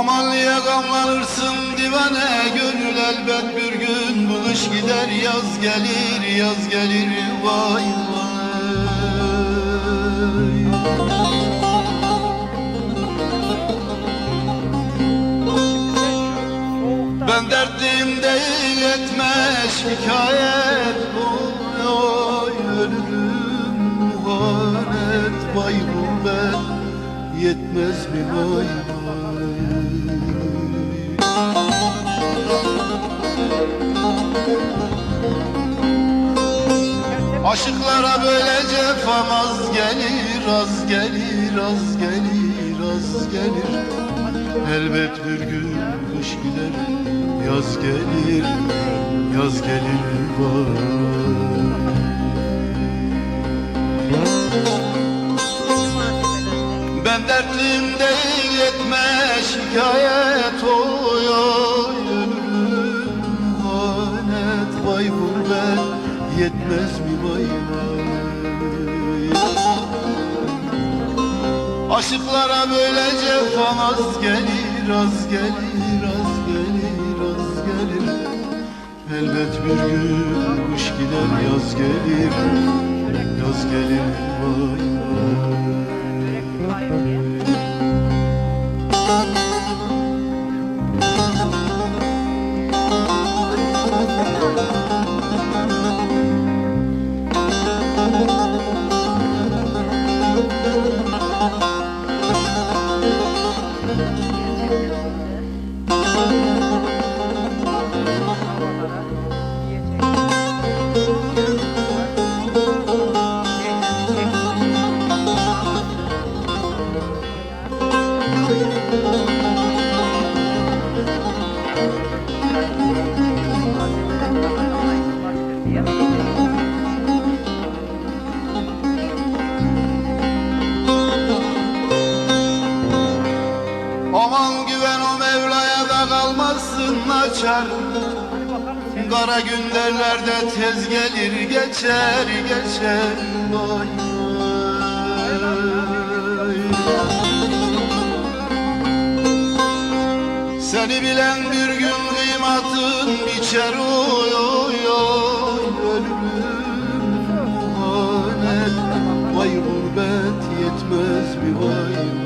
Aman ya gamlanırsın divane gönül elbet bir gün Bu gider yaz gelir yaz gelir vay vay. Ben derdim değil etmez şikayet Oy ölürüm muhanet Vay bu ben yetmez mi vay Aşıklara böyle cefamaz gelir Az gelir az gelir az gelir. Elbet bir gün kış gider Yaz gelir yaz gelir vay Dertliyim değil yetme şikayet oy Ömrüm hanet vay gurbet yetmez mi vay vay? Aşıklara böyle cefamaz gelir az gelir az gelir az gelir. Elbet bir gün kış gider yaz gelir yaz gelir vay vay güven o Mevla'ya da kalmasın açar. Kara günlerlerde tez gelir geçer geçer. Vay Seni bilen bir gün kıymatın biçer. Oy oy oy Ölürüm muhanet Vay gurbet yetmez mi vay